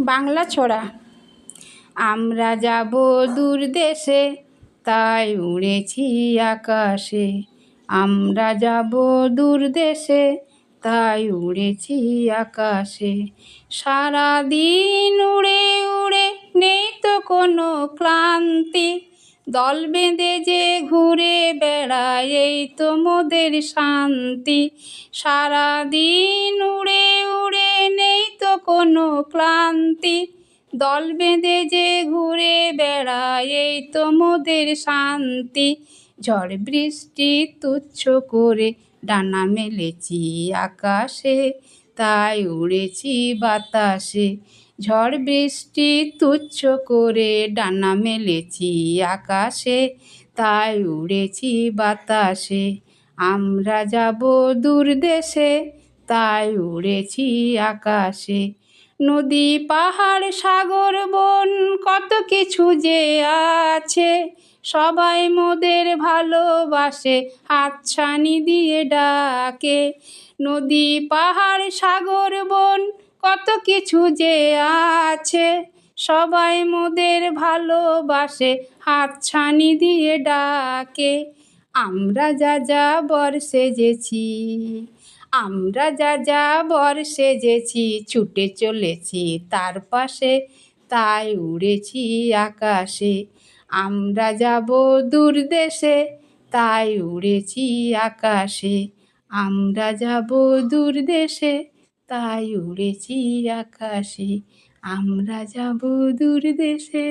বাংলা ছড়া। আমরা যাব দূর দেশে, তাই উড়েছি আকাশে। আমরা যাব দূর দেশে, তাই উড়েছি আকাশে। সারাদিন উড়ে উড়ে নেই তো কোনো ক্লান্তি। দল বেঁধে যে ঘুরে বেড়ায়, এই তো মোদের শান্তি। সারাদিন উড়ে উড়ে কোনো ক্লান্তি? দল বেঁধে যে ঘুরে বেড়ায়, এই তো মোদের শান্তি। ঝড় বৃষ্টি তুচ্ছ করে, ডানা মেলেছি আকাশে, তাই উড়েছি বাতাসে। ঝড় বৃষ্টি তুচ্ছ করে, ডানা মেলেছি আকাশে, তাই উড়েছি বাতাসে। আমরা যাব দূর দেশে, তাই উড়েছি আকাশে। নদী, পাহাড়, সাগর, বন, কত কিছু যে আছে। সবাই মোদের ভালোবাসে, হাতছানি দিয়ে ডাকে। নদী, পাহাড়, সাগর, বন, কত কিছু যে আছে। সবাই মোদের ভালোবাসে, হাতছানি দিয়ে ডাকে। আমরা যা যা বর সেজেছি আমরা যা যা বর সেজেছি, ছুটে চলেছি, তার পাশে তাই উড়েছি আকাশে। আমরা যাব দূর দেশে, তাই উড়েছি আকাশে। আমরা যাব দূর দেশে, তাই উড়েছি আকাশে। আমরা যাব দূর দেশে।